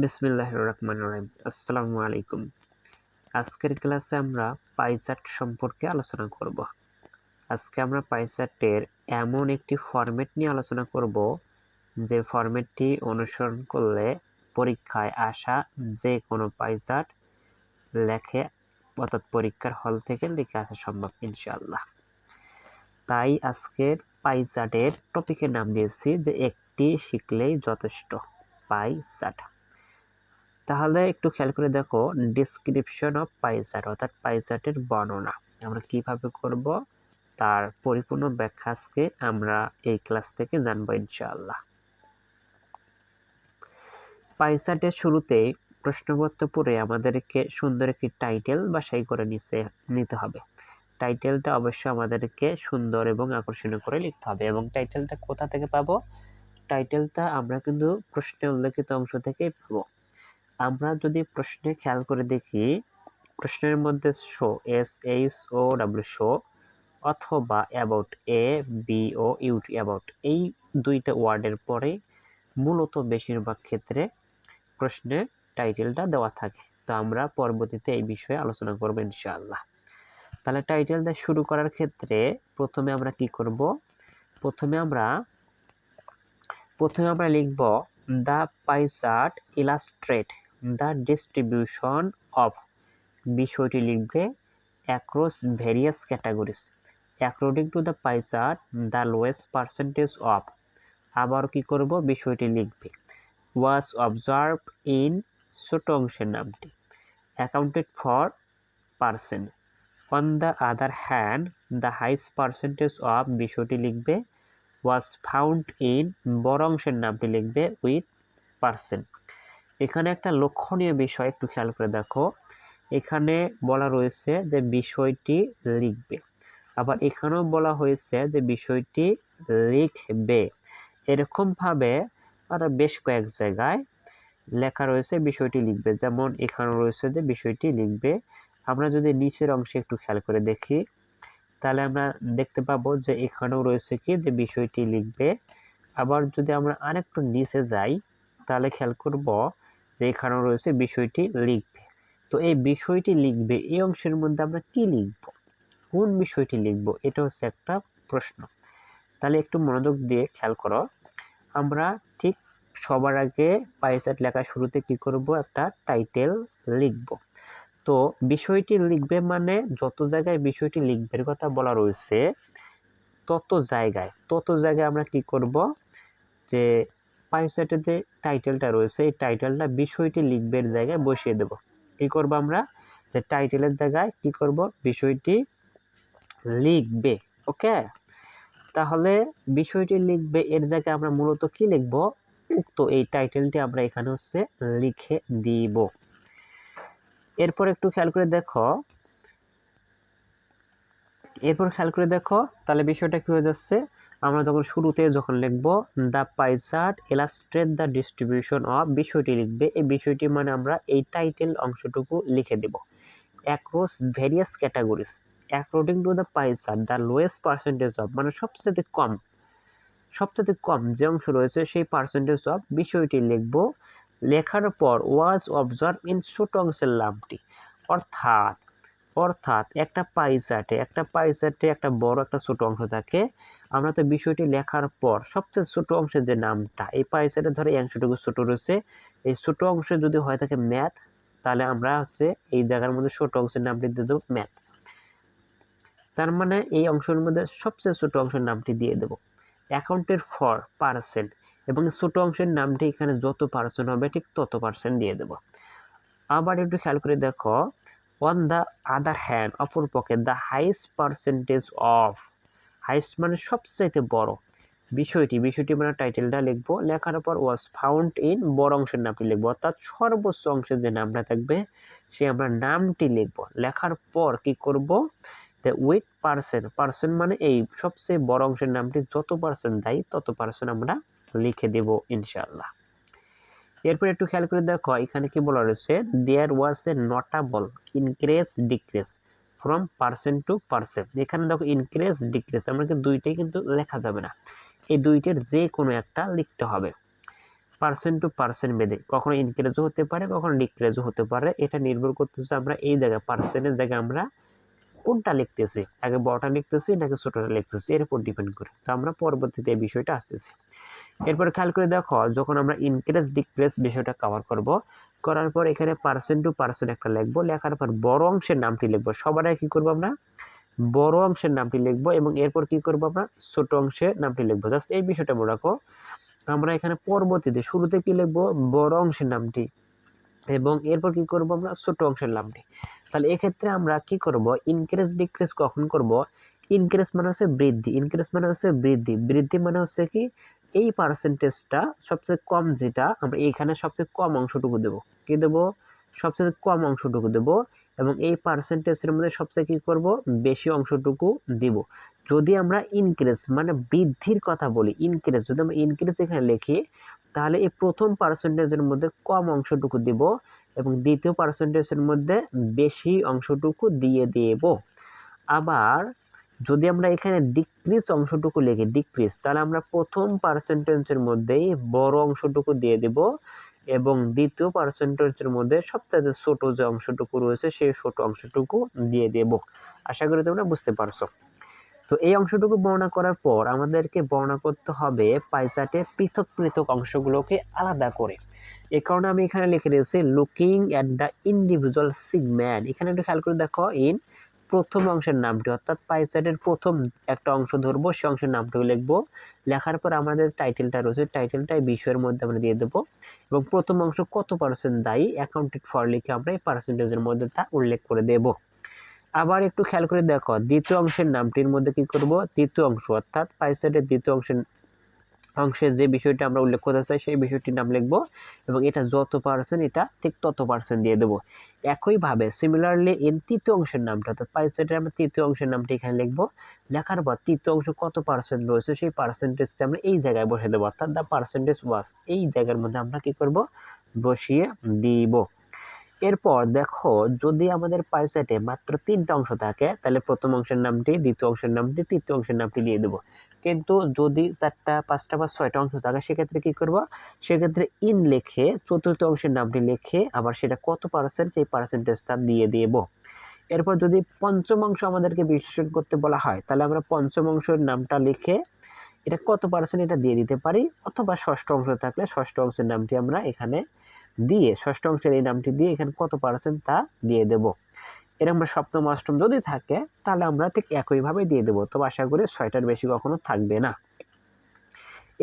বিসমিল্লাহ রহমান রহিম। আসসালামু আলাইকুম আজকের ক্লাসে আমরা পাইচার্ট সম্পর্কে আলোচনা করব। আজকে আমরা পাইচার্টের এমন একটি ফরম্যাট নিয়ে আলোচনা করব, যে ফরম্যাটটি অনুসরণ করলে পরীক্ষায় আসা যে কোনো পাইচার্ট লেখে অর্থাৎ পরীক্ষার হল থেকে লিখে আসা সম্ভব, ইনশাআল্লাহ। তাই আজকের পাইচার্টের টপিকের নাম দিয়েছি যে একটি শিখলেই যথেষ্ট পাইচার্ট তাহলে একটু খেয়াল করে দেখো ডিসক্রিপশন অফ পাইচার্ট অর্থাৎ পাইচার্টের বর্ণনা। আমরা কীভাবে করব? তার পরিপূর্ণ ব্যাখ্যা আজকে আমরা এই ক্লাস থেকে জানব ইনশাআল্লাহ। পাইচার্টের শুরুতেই প্রশ্নপত্র পড়ে আমাদেরকে সুন্দর একটি টাইটেল বাছাই করে নিচে নিতে হবে। টাইটেলটা অবশ্যই আমাদেরকে সুন্দর এবং আকর্ষণীয় করে লিখতে হবে এবং টাইটেলটা কোথা থেকে পাবো? টাইটেলটা আমরা কিন্তু প্রশ্নে উল্লেখিত অংশ থেকেই পাবো। আমরা যদি প্রশ্নে খেয়াল করে দেখি, প্রশ্নের মধ্যে show S H O W show অথবা about A B O U T about এই দুইটা ওয়ার্ডের পরে মূলত বেশিরভাগ ক্ষেত্রে প্রশ্নে টাইটেলটা দেওয়া থাকে। তো আমরা পরবর্তীতে এই বিষয়ে আলোচনা করব ইনশাআল্লাহ। তাহলে টাইটেলটা শুরু করার ক্ষেত্রে প্রথমে আমরা কি করব? প্রথমে আমরা প্রথমে আমরা লিখব the pie chart illustrate the distribution of বিষয়টি লিখবে across various categories according to the pie chart the lowest percentage of আবার কি করব? বিষয়টি লিখবে। ওয়াজ অবজার্ভ ইন ছোট অংশের নামটি। Accounted for percent on the other hand the highest percentage of বিষয়টি লিখবে। ওয়াজ ফাউন্ড ইন বড় অংশের নামটি লিখবে উইথ পার্সেন্ট এখানে একটা লক্ষণীয় বিষয় একটু খেয়াল করে দেখো। এখানে বলা রয়েছে যে বিষয়টি লিখবে। আবার এখানেও বলা হয়েছে যে বিষয়টি লিখবে। এরকমভাবে আরও বেশ কয়েক জায়গায় লেখা রয়েছে বিষয়টি লিখবে। যেমন এখানে রয়েছে যে বিষয়টি লিখবে। আমরা যদি নিচের অংশে একটু খেয়াল করে দেখি, তাহলে আমরা দেখতে পাবো যে এখানেও রয়েছে কি যে বিষয়টি লিখবে। আবার যদি আমরা আরেকটু নিচে যাই, তাহলে খেয়াল করব যে এখানেও রয়েছে বিষয়টি লিখবে। তো এই বিষয়টি লিখবে, এই অংশের মধ্যে আমরা কি লিখব? কোন বিষয়টি লিখব? এটা হচ্ছে একটা প্রশ্ন। তাহলে একটু মনোযোগ দিয়ে খেয়াল করো। আমরা ঠিক সবার আগে পাইসাট লেখা শুরুতে কি করব? একটা টাইটেল লিখব। তো বিষয়টি লিখবে মানে যত জায়গায় বিষয়টি লিখবে কথা বলা রয়েছে, তত জায়গায় তত জায়গায় আমরা কি করব? যে পাইসাটের যে টাইটেলটা রয়েছে, এই টাইটেলটা বিষয়টি লিখবের জায়গায় বসিয়ে দেব। কি করব আমরা? যে টাইটেলের জায়গায় কি করব? বিষয়টি লিখবে ওকে তাহলে বিষয়টি লিখবে, এর জায়গায় আমরা মূলত কি লিখব? উক্ত এই টাইটেলটি আমরা এখানে হচ্ছে লিখে দিব। এরপর একটু খেয়াল করে দেখো। এরপর খেয়াল করে দেখো, তাহলে বিষয়টা কি হয়ে যাচ্ছে? আমরা যখন শুরুতে যখন লিখব the pie chart illustrate the distribution of বিষয়টি লিখবে। এই বিষয়টি মানে আমরা এই টাইটেল অংশটুকু লিখে দেব। Across various categories according to the pie chart the lowest percentage of মানে সবচেয়ে কম সবচেয়ে কম যে অংশ রয়েছে সেই পার্সেন্টেজ অফ বিষয়টি লিখব। লেখার পর ওয়াজ অবজার্ভ ইন ছোট অংশের লাভটি অর্থাৎ অর্থাৎ একটা পাই চার্টে একটা পাই চার্টে একটা বড়, একটা ছোট অংশ থাকে। আমরা তো বিষয়টি লেখার পর সবচেয়ে ছোট অংশের যে নামটা, এই পাই চার্টে ধরে এই অংশটুকু ছোট রয়েছে, এই ছোট অংশে যদি হয় থাকে ম্যাথ তাহলে আমরা হচ্ছে এই জায়গার মধ্যে ছোট অংশের নামটি দিয়ে দেবো ম্যাথ তার মানে এই অংশের মধ্যে সবচেয়ে ছোট অংশের নামটি দিয়ে দেবো। অ্যাকাউন্টের ফর, পার্সেন্ট, এবং ছোট অংশের নামটি এখানে যত পার্সেন্ট হবে ঠিক তত পার্সেন্ট দিয়ে দেব। আবার একটু খেয়াল করে দেখো অন দ্য আদার হ্যান্ড অপর পক্ষে the highest percentage of highest মানে সবচাইতে বড়। বিষয়টি বিষয়টি মানে টাইটেলটা লিখব। লেখার পর ওয়াজ ফাউন্ড ইন বড় অংশের নামটি লিখব। অর্থাৎ সর্বোচ্চ অংশের যে নামটা থাকবে সে আমরা নামটি লিখব। লেখার পর কি করব? উইথ পার্সেন্ট পার্সেন্ট মানে এই সবচেয়ে বড় অংশের নামটি যত পার্সেন্ট দেয়, তত পার্সেন্ট আমরা লিখে দেব ইনশাল্লাহ এরপর একটু খেয়াল করে দেখো, এখানে কি বলা রয়েছে? There was a notable increase decrease from percent to percent এখানে দেখো ইনক্রেজ ডিক্রেজ আমরা দুইটাই কিন্তু লেখা যাবে না। এই দুইটার যে কোনো একটা লিখতে হবে। পার্সেন্ট টু পার্সেন্ট বেঁধে কখনো ইনক্রিজও হতে পারে, কখনো ডিক্রিজও হতে পারে। এটা নির্ভর করতেছে আমরা এই জায়গায় পার্সেন্টের জায়গায় আমরা কোনটা লিখতেছি। আগে বড়টা লিখতেছি, নাকি ছোটটা লিখতেছি, এর উপর ডিপেন্ড করে। তো আমরা পরবর্তীতে এই বিষয়টা আসতেছি। এরপরে খেয়াল করে দেখো, যখন আমরা ইনক্রিজ ডিক্রিজ বিষয়টা কভার করব করার পর এখানে পার্সেন্ট টু পার্সেন্ট একটা লিখব। লেখার পর বড় অংশের নামটি লিখব। সবার আগে কি করব আমরা? বড় অংশের নামটি লিখব এবং এরপর কি করব আমরা? ছোট অংশের নামটি লিখব। জাস্ট এই বিষয়টা মনে রাখো। আমরা এখানে পরবর্তীতে শুরুতে কি লিখব? বড় অংশের নামটি। এবং এরপর কি করব আমরা? ছোট অংশের নামটি। তাহলে এক্ষেত্রে আমরা কি করব? ইনক্রিজ ডিক্রিজ কখন করব? ইনক্রিজ মানে হচ্ছে বৃদ্ধি। ইনক্রিজ মানে হচ্ছে বৃদ্ধি। বৃদ্ধি মানে হচ্ছে কি? এই পার্সেন্টেজটা সবচেয়ে কম যেটা, আমরা এইখানে সবচেয়ে কম অংশটুকু দেব। কি দেব? সবচেয়ে কম অংশটুকু দেব এবং এই পার্সেন্টেজের মধ্যে সবচেয়ে কি করব? বেশি অংশটুকু দিব। যদি আমরা ইনক্রিজ মানে বৃদ্ধির কথা বলি ইনক্রিজ যদি আমরা ইনক্রিজ এখানে লিখি, তাহলে এই প্রথম পার্সেন্টেজের মধ্যে কম অংশটুকু দিব এবং দ্বিতীয় পার্সেন্টেজের মধ্যে বেশি অংশটুকু দিয়ে দেব। আবার যদি আমরা এখানে ডিক্রিজ অংশটুকু লিখি ডিক্রিজ তাহলে আমরা প্রথম পার্সেন্টেজের মধ্যেই বড় অংশটুকু দিয়ে দেব এবং দ্বিতীয় পার্সেন্টেজের মধ্যে সবচেয়ে ছোট যে অংশটুকু রয়েছে, সেই ছোট অংশটুকু দিয়ে দেব। আশা করি তোমরা বুঝতে পারছ। তো এই অংশটুকু বর্ণনা করার পর আমাদেরকে বর্ণনা করতে হবে পাইচার্টের পৃথক পৃথক অংশগুলোকে আলাদা করে। এ কারণে আমি এখানে লিখে দিয়েছি looking at the individual segment এখানে একটু খেয়াল করে দেখো ইন প্রথম অংশের নামটি, অর্থাৎ পাইচার্টের প্রথম একটা অংশ ধরবো, সে অংশের নামটুকু লিখব। লেখার পর আমাদের টাইটেলটা রয়েছে টাইটেলটা এই বিষয়ের মধ্যে আমরা দিয়ে দেবো। এবং প্রথম অংশ কত পার্সেন্ট দায়ী? অ্যাকাউন্টেড ফর লিখে আমরা এই পার্সেন্টেজের মধ্যে তা উল্লেখ করে দেবো। আবার একটু খেয়াল করে দেখো, দ্বিতীয় অংশের নামটির মধ্যে কি করব? দ্বিতীয় অংশ, অর্থাৎ পাইসাইডের দ্বিতীয় অংশের অংশে যে বিষয়টা আমরা উল্লেখ করতে চাই, সেই বিষয়টির নাম লিখব এবং এটা যত পার্সেন্ট এটা ঠিক তত পার্সেন্ট দিয়ে দেবো। একইভাবে সিমিলারলি এর তৃতীয় অংশের নামটা, অর্থাৎ পাইসাইডের আমরা তৃতীয় অংশের নামটি এখানে লিখব। লেখার পর তৃতীয় অংশ কত পার্সেন্ট রয়েছে, সেই পার্সেন্টেজটা আমরা এই জায়গায় বসে দেবো, অর্থাৎ দ্য পার্সেন্টেজ ওয়াস এই জায়গার মধ্যে আমরা কি করব? বসিয়ে দিব। এরপর দেখো, যদি আমাদের পাই সেটে মাত্র তিনটা অংশ থাকে, তাহলে প্রথম অংশের নামটি, দ্বিতীয় অংশের নামটি, তৃতীয় অংশের নামটি দিয়ে দেবো। কিন্তু যদি চারটা, পাঁচটা বা ছয়টা অংশ থাকে, সেক্ষেত্রে কি করব? সেক্ষেত্রে ইন লিখে চতুর্থ অংশের নামটি লিখে আবার সেটা কত পার্সেন্ট সেই পার্সেন্টেজটা দিয়ে দেব। এরপর যদি পঞ্চম অংশ আমাদেরকে বিশ্লেষণ করতে বলা হয়, তাহলে আমরা পঞ্চম অংশের নামটা লিখে এটা কত পার্সেন্ট এটা দিয়ে দিতে পারি? অথবা ষষ্ঠ অংশ থাকলে ষষ্ঠ অংশের নামটি আমরা এখানে দিয়ে, ষষ্ঠ অংশের এই নামটি দিয়ে এখানে কত পার্সেন্ট তা দিয়ে দেব? এরকম সপ্তম অষ্টম যদি থাকে, তাহলে আমরা ঠিক একইভাবে দিয়ে দেবো। তবে আশা করি ছয়টার বেশি কখনো থাকবে না।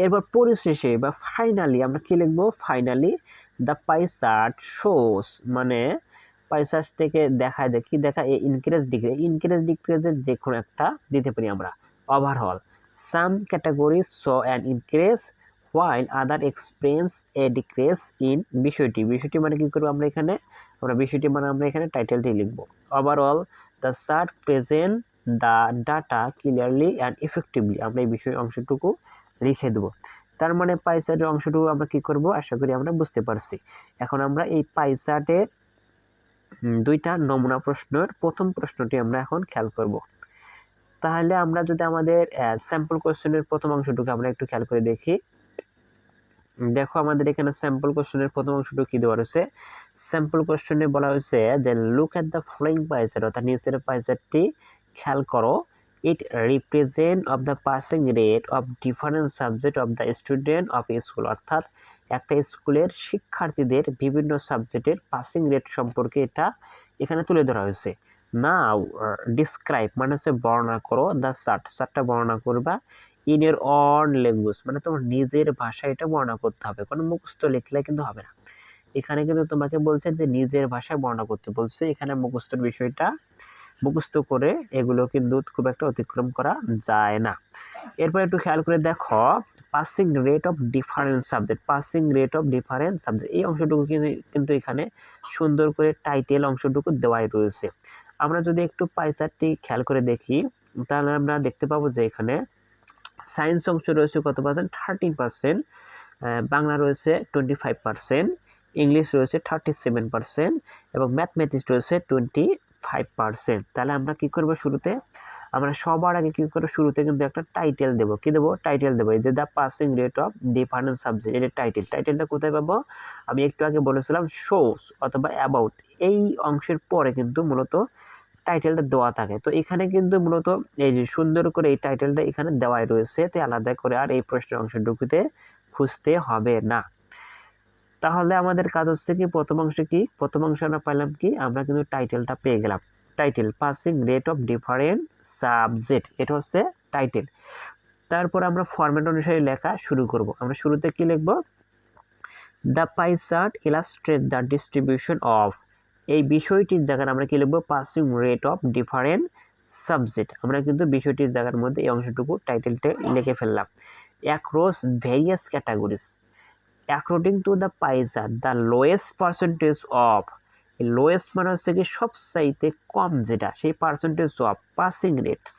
এরপর পরিশেষে বা ফাইনালি আমরা কি লিখব? Finally the pie chart shows মানে পাই চার্ট থেকে দেখায় দেখি দেখা, এই ইনক্রিজ ডিক্রিজ ইনক্রিজ ডিক্রিজের যে কোনো একটা দিতে পারি আমরা। Overall some category show and increase while other experience a decrease in বিষয়টি। বিষয়টি মানে কি করব আমরা এখানে? আমরা বিষয়টি মানে আমরা এখানে টাইটেলটি লিখব। Overall the chart present the data clearly and effectively আমরা এই বিষয় অংশটুকু লিখে দেবো। তার মানে পাইসার্টের অংশটুকু আমরা কি করব? আশা করি আমরা বুঝতে পারছি। এখন আমরা এই পাইসার্টের দুইটা নমুনা প্রশ্নের প্রথম প্রশ্নটি আমরা এখন খেয়াল করব। তাহলে আমরা যদি আমাদের স্যাম্পল কোশ্চেনের প্রথম অংশটুকু আমরা একটু খেয়াল করে দেখি। দেখো আমাদের এখানে স্যাম্পল কোশ্চেনের প্রথম অংশটুকু কি দেওয়া রয়েছে? স্যাম্পল কোশ্চেনে বলা হয়েছে যে look at the following pie chart অর্থাৎ নিচের পাইসারটি খেয়াল করো it represent of the passing rate of different subject of the student of school অর্থাৎ একটা স্কুলের শিক্ষার্থীদের বিভিন্ন সাবজেক্টের পাসিং রেট সম্পর্কে এটা এখানে তুলে ধরা হয়েছে। না ডিসক্রাইব মানে হচ্ছে বর্ণনা করো দ্য সার্ট সার্টটা বর্ণনা করবা। ইন ইউর অন ল্যাঙ্গুয়েজ মানে তোমার নিজের ভাষায় এটা বর্ণনা করতে হবে। কোনো মুখস্থ লিখলে কিন্তু হবে না। এখানে কিন্তু তোমাকে বলছে যে নিজের ভাষায় বর্ণনা করতে। বলছে এখানে মুখস্থর বিষয়টা, মুখস্থ করে এগুলো কিন্তু খুব একটা অতিক্রম করা যায় না। এরপর একটু খেয়াল করে দেখো passing rate of different subject passing rate of different subject এই অংশটুকু কিন্তু এখানে সুন্দর করে টাইটেল অংশটুকু দেওয়াই রয়েছে। আমরা যদি একটু পাইচারটি খেয়াল করে দেখি, তাহলে আমরা দেখতে পাবো যে এখানে সায়েন্স অংশ রয়েছে কত পার্সেন্ট থার্টিন পার্সেন্ট বাংলা রয়েছে টোয়েন্টি ফাইভ পার্সেন্ট ইংলিশ রয়েছে থার্টি সেভেন পার্সেন্ট এবং ম্যাথমেটিক্স রয়েছে টোয়েন্টি ফাইভ পার্সেন্ট তাহলে আমরা কী করব শুরুতে? আমরা সবার আগে কি করব? শুরুতে কিন্তু একটা টাইটেল দেবো। কি দেবো? টাইটেল দেবো। এই যে the passing rate of different subject এটা টাইটেল টাইটেলটা কোথায় পাবো? আমি একটু আগে বলেছিলাম শোস অথবা অ্যাবাউট এই অংশের পরে কিন্তু মূলত টাইটেলটা দেওয়া থাকে। তো এখানে কিন্তু মূলত এই যে সুন্দর করে এই টাইটেলটা এখানে দেওয়াই রয়েছে তো আলাদা করে আর এই প্রশ্নের অংশটুকুতে খুঁজতে হবে না। তাহলে আমাদের কাজ হচ্ছে কি, প্রথম অংশে কি? প্রথম অংশে আমরা পাইলাম কি, আমরা কিন্তু টাইটেলটা পেয়ে গেলাম। Title passing rate of different subject এটা হচ্ছে টাইটেল তারপর আমরা ফরম্যাট অনুসারে লেখা শুরু করব। আমরা শুরুতে কি লিখব? The pie chart illustrate the distribution of এই বিষয়টির জায়গায় আমরা কি লিখব? Passing rate of different subject আমরা কিন্তু বিষয়টির জায়গার মধ্যে এই অংশটুকু টাইটেলটা লিখে ফেললাম। Across various categories according to the পাইজার the lowest percentage of lowest মানে হচ্ছে কি সবচাইতে কম যেটা, সেই পার্সেন্টেজ অফ পাসিং রেটস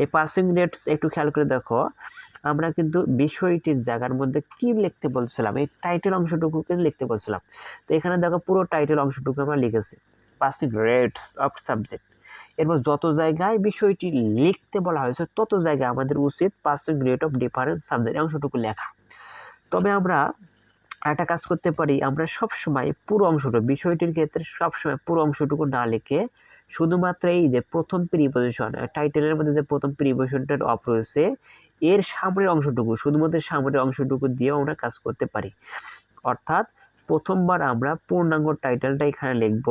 এই পাসিং রেটস একটু খেয়াল করে দেখো, আমরা কিন্তু বিষয়টির জায়গার মধ্যে কি লিখতে বলছিলাম, এই টাইটেল অংশটুকুকে লিখতে বলছিলাম? তো এখানে দেখো পুরো টাইটেল অংশটুকু আমরা লিখেছি পাসিং রেটস অফ সাবজেক্ট এরপর যত জায়গায় বিষয়টি লিখতে বলা হয়েছে, তত জায়গায় আমাদের উচিত passing rate of difference subject অংশটুকু লেখা। তবে আমরা একটা কাজ করতে পারি, আমরা সব সময় পুরো অংশটুকু, বিষয়টির ক্ষেত্রে সব সময় পুরো অংশটুকু না লিখে শুধুমাত্র এই যে প্রথম প্রিপোজিশন টাইটেলের মধ্যে যে প্রথম প্রিপোজিশনটার অফ রয়েছে, এর সামনের অংশটুকু, শুধুমাত্র সামনের অংশটুকু দিয়েও আমরা কাজ করতে পারি। অর্থাৎ প্রথমবার আমরা পূর্ণাঙ্গ টাইটেলটা এখানে লিখব,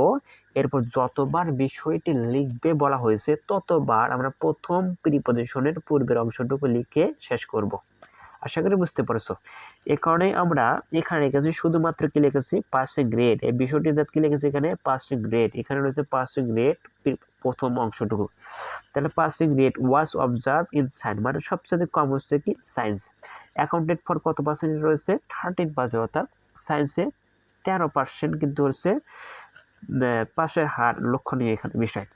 এরপর যতবার বিষয়টি লিখবে বলা হয়েছে, ততবার আমরা প্রথম প্রিপোজিশনের পূর্বের অংশটুকু লিখে শেষ করব। আশা করি বুঝতে পারছ। এ কারণে আমরা এখানে লিখেছি শুধুমাত্র কি লিখেছি? পাসিং গ্রেড এই বিষয়টি কি লিখেছি এখানে? পাসিং গ্রেড এখানে রয়েছে পাসিং গ্রেড প্রথম অংশটুকু। তাহলে passing grade was observe in science মানে সবচেয়ে কম হচ্ছে কি? সায়েন্স অ্যাকাউন্টেড ফর কত পার্সেন্ট রয়েছে? থার্টিন পার্সেন্ট অর্থাৎ সায়েন্সে তেরো পার্সেন্ট কিন্তু হচ্ছে পাশের হার লক্ষণীয় এখানে বিষয়।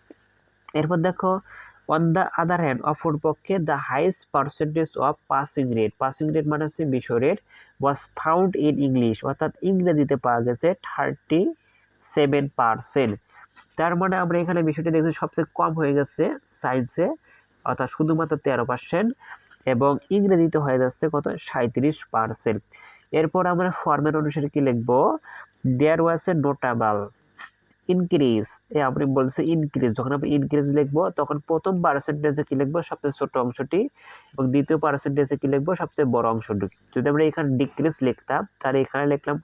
এরপর দেখো অন দ্য আদার হ্যান্ড অপর পক্ষে the highest percentage of passing rate passing rate মানে হচ্ছে বিষয় rate was found in English অর্থাৎ ইংরেজিতে পাওয়া গেছে থার্টি সেভেন পার্সেন্ট তার মানে আমরা এখানে বিষয়টি দেখছি সবচেয়ে কম হয়ে গেছে সায়েন্সে অর্থাৎ শুধুমাত্র তেরো পার্সেন্ট এবং ইংরেজিতে হয়ে যাচ্ছে কত? সাঁত্রিশ পার্সেন্ট এরপর আমরা ফর্মেট অনুসারে কি লিখব? দেয়ার ওয়াজ এ নোটাবল ইনক্রিজ এ আপনি বলছে ইনক্রিজ যখন আমরা ইনক্রিজ লিখব, তখন প্রথম পার্সেন্টেজে কি লিখব? সবচেয়ে ছোট অংশটি, এবং দ্বিতীয় পার্সেন্টেজে কি লিখব? সবচেয়ে বড় অংশটি যদি আমরা এখানে ডিক্রিজ লিখতাম, তাহলে এখানে লিখলাম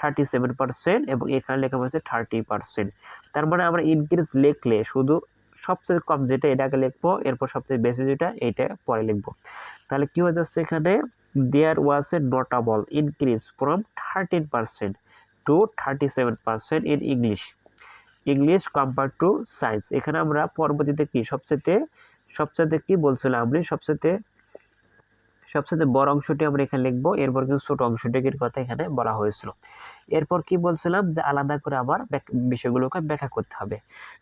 থার্টি সেভেন পার্সেন্ট এবং এখানে লেখা হয়েছে থার্টি পার্সেন্ট তার মানে আমরা ইনক্রিজ লিখলে শুধু সবচেয়ে কম যেটা এটাকে লিখব, এরপর সবচেয়ে বেশি যেটা এইটা পরে লিখব। তাহলে কি হয়ে যাচ্ছে এখানে? There was a notable increase from thirteen percent to thirty seven percent in English English compare to science এখানে আমরা পরবর্তীতে কি? সবচেয়ে সবচেয়ে কি বলছিলাম আমি? সবচেয়ে সবচেয়ে বড় অংশটি আমরা এখানে লিখব। এরপর কিন্তু ছোট অংশটির কথা এখানে বলা হয়েছিল। এরপর কি বলছিলাম? যে আলাদা করে আবার বিষয়গুলোকে ব্যাখ্যা করতে হবে।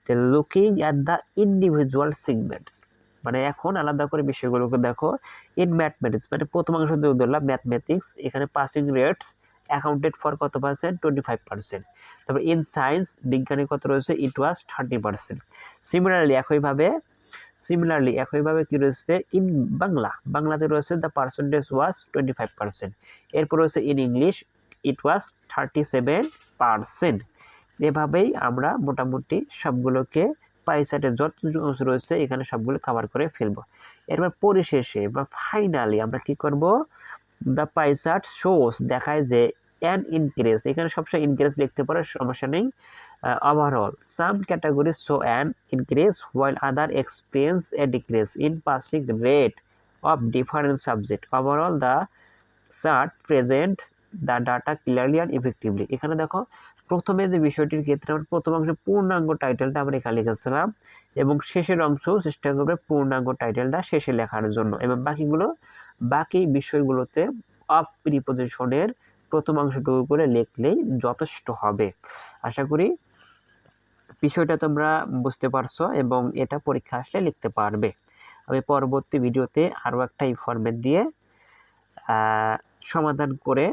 যে looking at the individual segments মানে এখন আলাদা করে বিষয়গুলোকে দেখো ইন ম্যাথমেটিক্স মানে প্রথম অংশ ধরলাম ম্যাথমেটিক্স এখানে পাসিং রেটস অ্যাকাউন্টেড ফর কত পার্সেন্ট টোয়েন্টি ফাইভ পার্সেন্ট তারপর ইন সায়েন্স বিজ্ঞানে কত রয়েছে? It was thirty percent similarly একইভাবে সিমিলারলি একইভাবে কি রয়েছে? ইন বাংলা, বাংলাতে রয়েছে the percentage was twenty five percent এরপর রয়েছে in English it was thirty seven percent এভাবেই আমরা মোটামুটি সবগুলোকে পাইসাটে যত অংশ রয়েছে, এখানে সবগুলো কভার করে ফেলব। এরপর পরিশেষে বা ফাইনালি আমরা কি করব? দ্য পাইসার্ট শোস দেখায় যে অ্যান ইনক্রিজ এখানে সবসময় ইনক্রিজ লিখতে পারে, সমস্যা নেই। Overall some category show an increase while other experience a decrease in passing rate of different subject overall the chart present the data clearly and effectively এখানে দেখো, প্রথমে যে বিষয়টির ক্ষেত্রে আমরা প্রথম অংশে পূর্ণাঙ্গ টাইটেলটা আমরা এখানে লিখেছিলাম এবং শেষের অংশ চেষ্টা করবে পূর্ণাঙ্গ টাইটেলটা শেষে লেখার জন্য। এবং বাকিগুলো, বাকি বিষয়গুলোতে অফ প্রিপোজিশনের প্রথম অংশটুকু করে লিখলেই যথেষ্ট হবে। আশা করি বিষয়টা তোমরা বুঝতে পারছ এবং এটা পরীক্ষা আসলে লিখতে পারবে। আমি পরবর্তী ভিডিওতে আরও একটা ফরম্যাট দিয়ে সমাধান করে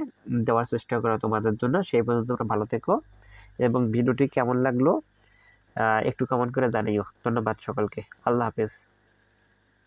দেওয়ার চেষ্টা করা তোমাদের জন্য। সেই পর্যন্ত তোমরা ভালো থেকো এবং ভিডিওটি কেমন লাগল একটু কমেন্ট করে জানিও। ধন্যবাদ সকলকে। আল্লাহ হাফেজ।